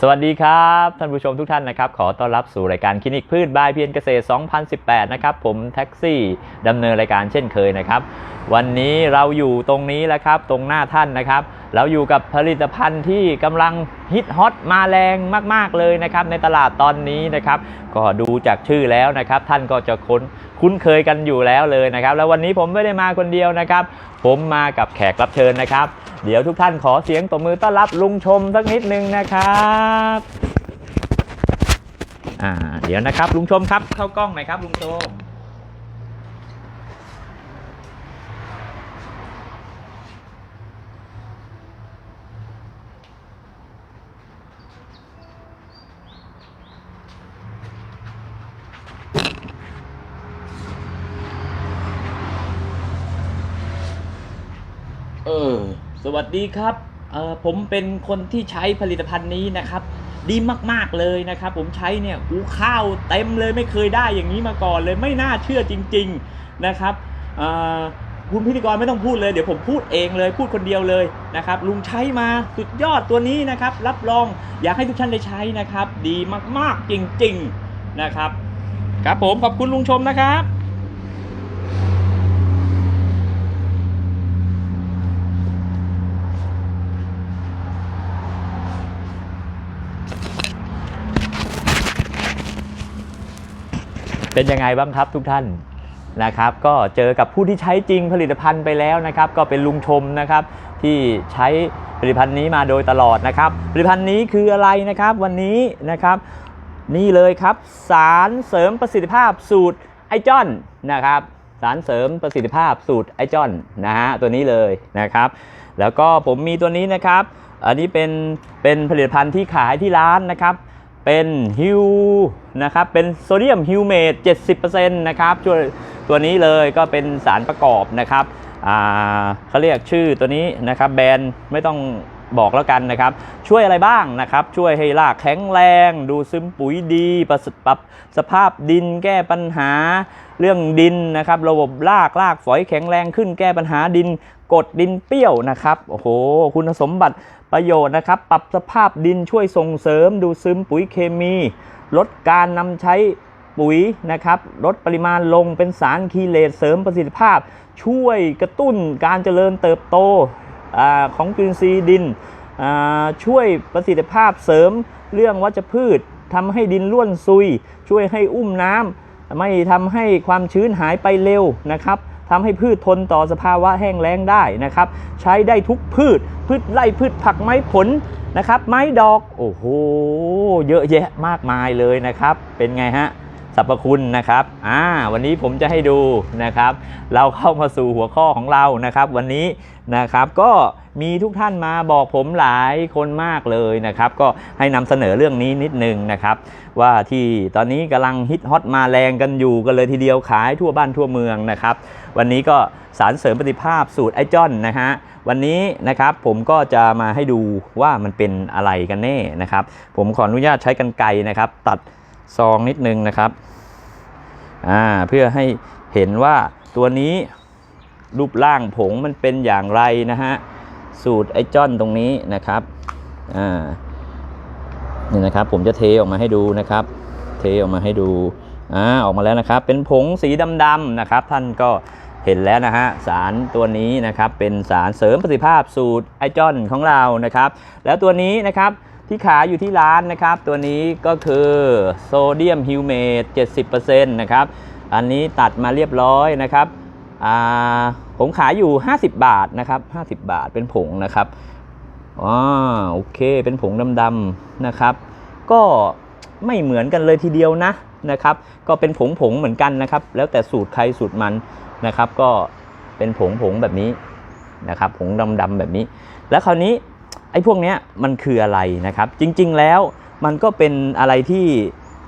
สวัสดีครับท่านผู้ชมทุกท่านนะครับขอต้อนรับสู่รายการคลินิกพืชบายเพียรเกษตร 2018 นะครับผมแท็กซี่ดำเนินรายการเช่นเคยนะครับ วันนี้เราอยู่ตรงนี้แล้วครับตรงหน้าท่านนะครับ เราอยู่กับผลิตภัณฑ์ที่กำลังฮิตฮอตมาแรงมาก ๆ เลยนะครับในตลาดตอนนี้นะครับก็ดูจากชื่อแล้วนะครับ ท่านก็จะคุ้นคุ้นเคยกันอยู่แล้วเลยนะครับ แล้ววันนี้ผมไม่ได้มาคนเดียวนะครับ ผมมากับแขกรับเชิญนะครับ เดี๋ยวทุกท่านขอเสียงตบมือต้อนรับลุงชมสักนิดนึงนะครับอ่าเดี๋ยวนะครับลุงชมครับเข้ากล้องหน่อยครับลุงชม เออ สวัสดีครับผมเป็นคนที่ใช้ผลิตภัณฑ์นี้นะครับ ดีมากๆเลยนะครับ ผมใช้เนี่ยหูข้าวเต็มเลยไม่เคยได้อย่างนี้มาก่อนเลยไม่น่าเชื่อจริง ๆนะครับคุณพิธีกรไม่ต้องพูดเลยเดี๋ยวผมพูดเองเลยพูดคนเดียวเลยนะครับลุงใช้มาสุดยอดตัวนี้นะครับ รับรองอยากให้ทุกท่านได้ใช้นะครับ ดีมากๆจริงๆนะครับ ครับผมขอบคุณลุงชมนะครับ เป็นยังไงบ้างครับทุกท่านนะครับ ก็เจอกับผู้ที่ใช้จริงผลิตภัณฑ์ไปแล้วนะครับ ก็เป็นลุงชมนะครับ ที่ใช้ผลิตภัณฑ์นี้มาโดยตลอดนะครับ ผลิตภัณฑ์นี้คืออะไรนะครับ วันนี้นะครับ นี่เลยครับ สารเสริมประสิทธิภาพสูตรไอจอนนะครับ สารเสริมประสิทธิภาพสูตรไอจอนนะฮะตัวนี้เลยนะครับ แล้วก็ผมมีตัวนี้นะครับ อันนี้เป็นเป็นผลิตภัณฑ์ที่ขายที่ร้านนะครับ เป็นฮิวนะครับเป็นโซเดียมฮิวเมต70%นะครับช่วตัวนี้เลยก็เป็นสารประกอบนะครับเขาเรียกชื่อตัวนี้นะครับแบรนด์ไม่ต้องบอกแล้วกันนะครับ ช่วยอะไรบ้างนะครับ ช่วยให้รากแข็งแรง ดูซึมปุ๋ยดีประสิทธิปรับสภาพดินแก้ปัญหาเรื่องดินนะครับ ระบบรากรากฝอยแข็งแรงขึ้นแก้ปัญหาดิน กดดินเปรี้ยวนะครับโอ้โหคุณสมบัติประโยชน์นะครับ ปรับสภาพดินช่วยส่งเสริมดูซึมปุ๋ยเคมี ลดการนำใช้ปุ๋ยนะครับลดปริมาณลงเป็นสารคีเลตเสริมประสิทธิภาพ ช่วยกระตุ้นการเจริญเติบโตอของจุลินทรีย์ดิน ช่วยประสิทธิภาพเสริมเรื่องวัชพืชทำให้ดินร่วนซุย ช่วยให้อุ้มน้ำไม่ทำให้ความชื้นหายไปเร็วนะครับ ทำให้พืชทนต่อสภาวะแห้งแล้งได้นะครับ ใช้ได้ทุกพืช พืชไร่พืชผักไม้ผลนะครับ ไม้ดอก โอ้โห เยอะแยะมากมายเลยนะครับ เป็นไงฮะสรรพคุณนะครับ อ่า วันนี้ผมจะให้ดูนะครับ เราเข้ามาสู่หัวข้อของเรานะครับ วันนี้นะครับก็ มีทุกท่านมาบอกผมหลายคนมากเลยนะครับ ก็ให้นำเสนอเรื่องนี้นิดนึงนะครับ ว่าที่ตอนนี้กำลังฮิตฮอตมาแรงกันอยู่กันเลยทีเดียวขายทั่วบ้านทั่วเมืองนะครับ วันนี้ก็สารเสริมประสิทธิภาพสูตรไอจอนนะฮะวันนี้นะครับผมก็จะมาให้ดูว่ามันเป็นอะไรกันแน่นะครับ ผมขออนุญาตใช้กันไกรนะครับ ตัดซองนิดนึงนะครับอ่าเพื่อให้เห็นว่าตัวนี้รูปร่างผงมันเป็นอย่างไรนะฮะ สูตรไอจอนตรงนี้นะครับอ่านี่นะครับผมจะเทออกมาให้ดูนะครับ เทออกมาให้ดูอ่าออกมาแล้วนะครับ เป็นผงสีดำๆนะครับ ท่านก็เห็นแล้วนะฮะสารตัวนี้นะครับเป็นสารเสริมประสิทธิภาพสูตรไอจอนของเรานะครับ แล้วตัวนี้นะครับที่ขายอยู่ที่ร้านนะครับ ตัวนี้ก็คือโซเดียมฮิวเมต70%นะครับอันนี้ตัดมาเรียบร้อยนะครับ ผมขายอยู่ 50 บาทนะครับ 50 บาทเป็นผงนะครับอ๋อโอเคเป็นผงดำๆนะครับ ก็ไม่เหมือนกันเลยทีเดียวนะนะครับ ก็เป็นผงผงเหมือนกันนะครับ แล้วแต่สูตรใครสูตรมันนะครับ ก็เป็นผงผงแบบนี้นะครับ ผงดำๆแบบนี้ แล้วคราวนี้ไอ้พวกเนี้ยมันคืออะไรนะครับ จริงๆแล้วมันก็เป็นอะไรที่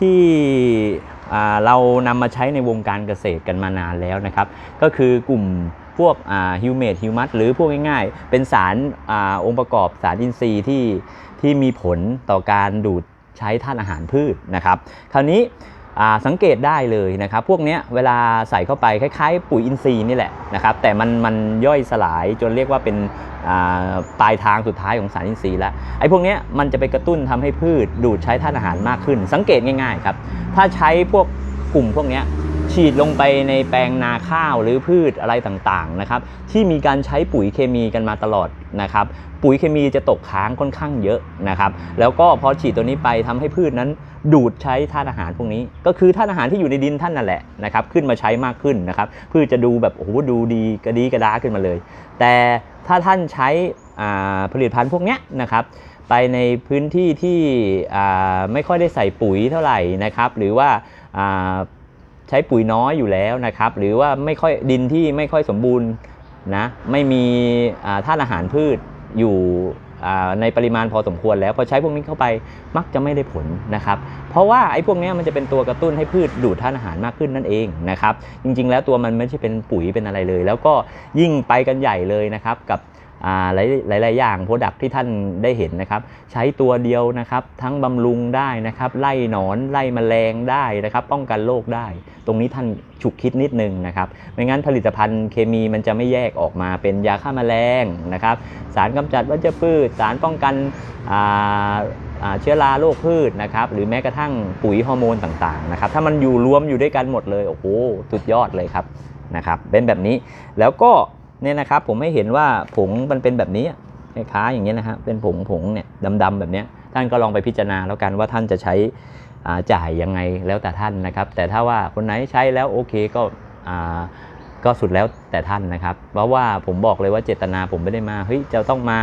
ที่ เรานำมาใช้ในวงการเกษตรกันมานานแล้วนะครับ ก็คือกลุ่มพวกฮิวเมดฮิวมัสหรือพวกง่ายๆ เป็นสารอาองค์ประกอบสารอินทรีย์ที่ที่มีผลต่อการดูดใช้ธาตุอาหารพืชนะครับ คราวนี้ สังเกตได้เลยนะครับ พวกนี้เวลาใส่เข้าไปคล้ายๆ ปุ๋ยอินทรีย์นี่แหละนะครับ แต่มันมันย่อยสลายจนเรียกว่าเป็นปลายทางสุดท้ายของสารอินทรีย์แล้วไอ้พวกนี้มันจะไปกระตุ้นทำให้พืชดูดใช้ธาตุอาหารมากขึ้น สังเกตง่ายๆครับ ถ้าใช้พวก กลุ่มพวกนี้ฉีดลงไปในแปลงนาข้าวหรือพืชอะไรต่างๆนะครับที่มีการใช้ปุ๋ยเคมีกันมาตลอดนะครับปุ๋ยเคมีจะตกค้างค่อนข้างเยอะนะครับแล้วก็พอฉีดตัวนี้ไปทำให้พืชนั้นดูดใช้ธาตุอาหารพวกนี้ ก็คือธาตุอาหารที่อยู่ในดินท่านนั่นแหละนะครับขึ้นมาใช้มากขึ้นนะครับพืชจะดูแบบโอ้โหดูดีกระดีกระดาขึ้นมาเลย แต่ถ้าท่านใช้ผลิตภัณฑ์พวกนี้นะครับไปในพื้นที่ที่ไม่ค่อยได้ใส่ปุ๋ยเท่าไหร่นะครับหรือว่า ใช้ปุ๋ยน้อยอยู่แล้วนะครับ หรือว่าไม่ค่อยดินที่ไม่ค่อยสมบูรณ์นะไม่มีธาตุอาหารพืชอยู่อ่ในปริมาณพอสมควรแล้วพอใช้พวกนี้เข้าไปมักจะไม่ได้ผลนะครับ เพราะว่าไอ้พวกนี้มันจะเป็นตัวกระตุ้นให้พืชดูดธาตุอาหารมากขึ้นนั่นเองนะครับ จริงๆ แล้วตัวมันไม่ใช่เป็นปุ๋ยเป็นอะไรเลย แล้วก็ยิ่งไปกันใหญ่เลยนะครับกับ หลายหลายอย่างโปรดักที่ท่านได้เห็นนะครับ ใช้ตัวเดียวนะครับ ทั้งบำรุงได้นะครับ ไล่หนอนไล่แมลงได้นะครับ ป้องกันโรคได้ ตรงนี้ท่านฉุกคิดนิดนึงนะครับไม่งั้นผลิตภัณฑ์เคมีมันจะไม่แยกออกมาเป็นยาฆ่าแมลงนะครับ สารกำจัดวัชพืช สารป้องกันเชื้อราโรคพืชนะครับ หรือแม้กระทั่งปุ๋ยฮอร์โมนต่างๆนะครับ ถ้ามันอยู่รวมอยู่ด้วยกันหมดเลย โอ้โหสุดยอดเลยครับนะครับ เป็นแบบนี้แล้วก็ เนี่ยนะครับผมให้เห็นว่าผงมันเป็นแบบนี้คล้ายๆอย่างเงี้ยนะครับเป็นผงผงเนี่ยดำๆแบบเนี้ยท่านก็ลองไปพิจารณาแล้วกันว่าท่านจะใช้จ่ายยังไงแล้วแต่ท่านนะครับ แต่ถ้าว่าคนไหนใช้แล้วโอเคก็อ่าก็สุดแล้วแต่ท่านนะครับ เพราะว่าผมบอกเลยว่าเจตนาผมไม่ได้มาเฮ้ยจะต้องมา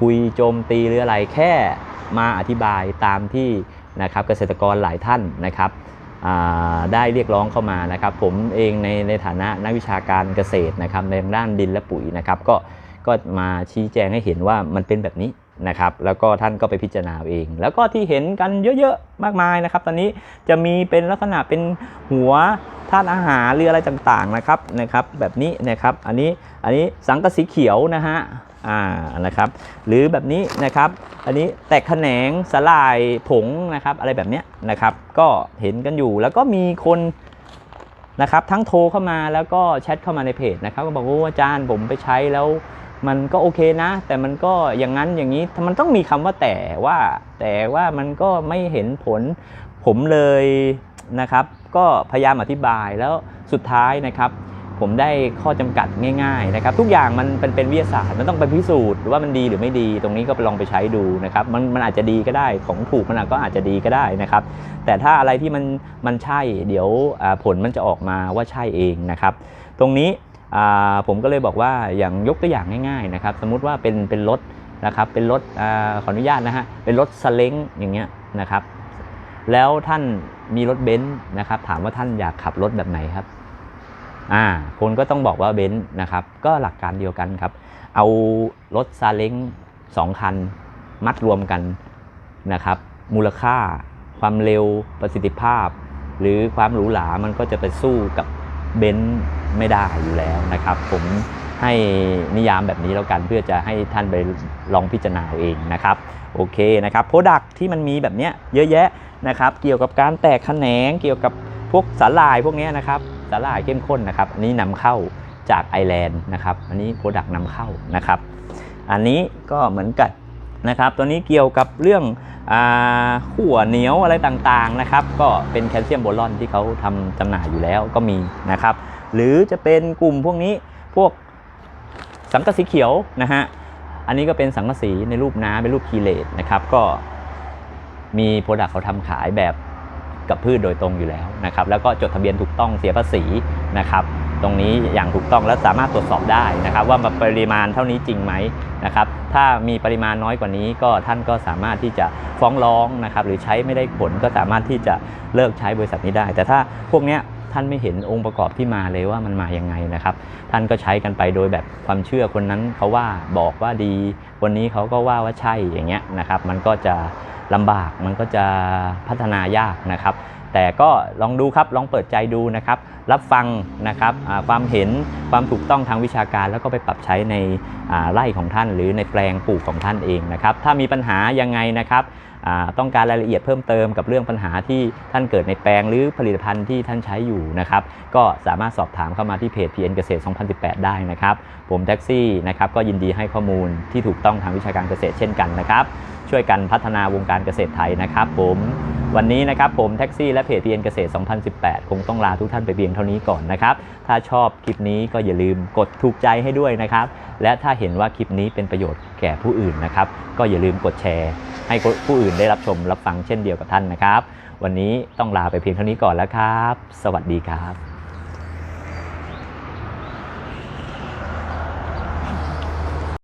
คุยโจมตีหรืออะไรแค่มาอธิบายตามที่นะครับเกษตรกรหลายท่านนะครับ ได้เรียกร้องเข้ามานะครับ ผมเองในในฐานะนักวิชาการเกษตรนะครับในด้านดินและปุ๋ยนะครับก็ก็มาชี้แจงให้เห็นว่ามันเป็นแบบนี้นะครับแล้วก็ท่านก็ไปพิจารณาเอาเองแล้วก็ที่เห็นกันเยอะๆมากมายนะครับ ตอนนี้จะมีเป็นลักษณะเป็นหัวธาตุอาหารหรืออะไรต่างๆนะครับนะครับ แบบนี้นะครับ อันนี้อันนี้สังกะสีเขียวนะฮะอ่านะครับ หรือแบบนี้นะครับ อันนี้แตกแขนงสลายผงนะครับ อะไรแบบเนี้ยนะครับ ก็เห็นกันอยู่แล้วก็มีคนนะครับ ทั้งโทรเข้ามาแล้วก็แชทเข้ามาในเพจนะครับ ก็บอกว่าอาจารย์ผมไปใช้แล้วมันก็โอเคนะ แต่มันก็อย่างนั้นอย่างนี้มันต้องมีคำว่าแต่ว่า แต่ว่ามันก็ไม่เห็นผลผมเลยนะครับ ก็พยายามอธิบายแล้วสุดท้ายนะครับ ผมได้ข้อจำกัดง่ายๆนะครับทุกอย่างมันเป็นเป็นวิทยาศาสตร์มันต้องไปพิสูจน์ว่ามันดีหรือไม่ดี ตรงนี้ก็ไปลองไปใช้ดูนะครับมันมันอาจจะดีก็ได้ของถูกมันก็อาจจะดีก็ได้นะครับ แต่ถ้าอะไรที่มันมันใช่เดี๋ยวผลมันจะออกมาว่าใช่เองนะครับ ตรงนี้ผมก็เลยบอกว่าอย่างยกตัวอย่างง่ายๆนะครับ สมมุติว่าเป็นเป็นรถนะครับเป็นรถอขออนุญาตนะฮะเป็นรถสเล้งอย่างเงี้ยนะครับ แล้วท่านมีรถเบนซ์นะครับ ถามว่าท่านอยากขับรถแบบไหนครับ อ่าคนก็ต้องบอกว่าเบนซ์นะครับ ก็หลักการเดียวกันครับ เอารถซาเล้งสองคัน มัดรวมกันนะครับ มูลค่า ความเร็วประสิทธิภาพ หรือความหรูหรา มันก็จะไปสู้กับเบนซ์ไม่ได้อยู่แล้วนะครับ ผมให้นิยามแบบนี้แล้วกันเพื่อจะให้ท่านไปลองพิจารณาเองนะครับ โอเคนะครับโปรดักที่มันมีแบบเนี้ยเยอะแยะนะครับ เกี่ยวกับการแตกแขนงเกี่ยวกับพวกสาหร่ายพวกนี้นะครับ สาหร่ายเข้มข้นนะครับ อันนี้นำเข้าจากไอร์แลนด์นะครับ อันนี้โปรดักต์นำเข้านะครับ อันนี้ก็เหมือนกันนะครับ ตัวนี้เกี่ยวกับเรื่องอขั่วเหนียวอะไรต่างๆนะครับ ก็เป็นแคลเซียมโบรอนที่เขาทำจำหน่ายอยู่แล้วก็มีนะครับ หรือจะเป็นกลุ่มพวกนี้พวกสังกะสีเขียวนะฮะ อันนี้ก็เป็นสังกะสีในรูปน้ำเป็นรูปคีเลตนะครับ ก็มีโปรดักต์เขาทำขายแบบ กับพืชโดยตรงอยู่แล้วนะครับ แล้วก็จดทะเบียนถูกต้องเสียภาษีนะครับ ตรงนี้อย่างถูกต้องและสามารถตรวจสอบได้นะครับ ว่าปริมาณเท่านี้จริงไหมนะครับ ถ้ามีปริมาณน้อยกว่านี้ก็ท่านก็สามารถที่จะฟ้องร้องนะครับ หรือใช้ไม่ได้ผลก็สามารถที่จะเลิกใช้บริษัทนี้ได้ แต่ถ้าพวกเนี้ยท่านไม่เห็นองค์ประกอบที่มาเลยว่ามันมายังไงนะครับ ท่านก็ใช้กันไปโดยแบบความเชื่อคนนั้นเขาว่าบอกว่าดี วันนี้เขาก็ว่าว่าใช่อย่างเงี้ยนะครับ มันก็จะ ลำบากมันก็จะพัฒนายากนะครับ แต่ก็ลองดูครับลองเปิดใจดูนะครับ รับฟังนะครับความเห็นความถูกต้องทางวิชาการ แล้วก็ไปปรับใช้ในไร่ของท่าน หรือในแปลงปลูกของท่านเองนะครับ ถ้ามีปัญหายังไงนะครับต้องการรายละเอียดเพิ่มเติมกับเรื่องปัญหาที่ท่านเกิดในแปลงหรือผลิตภัณฑ์ที่ท่านใช้อยู่นะครับ ก็สามารถสอบถามเข้ามาที่เพจ PN เกษตร 2018 ได้นะครับ ผมแท็กซี่นะครับก็ยินดีให้ข้อมูลที่ถูกต้องทางวิชาการเกษตรเช่นกันนะครับช่วยกันพัฒนาวงการเกษตรไทยนะครับผมวันนี้นะครับผมแท็กซี่และเพจ PN เกษตร 2018 คงต้องลาทุกท่านไปเพียงเท่านี้ก่อนนะครับ ถ้าชอบคลิปนี้ก็อย่าลืมกดถูกใจให้ด้วยนะครับ และถ้าเห็นว่าคลิปนี้เป็นประโยชน์แก่ผู้อื่นนะครับ ก็อย่าลืมกดแชร์ ให้ผู้อื่นได้รับชมรับฟังเช่นเดียวกับท่านนะครับ วันนี้ต้องลาไปเพียงเท่านี้ก่อนแล้วครับ สวัสดีครับ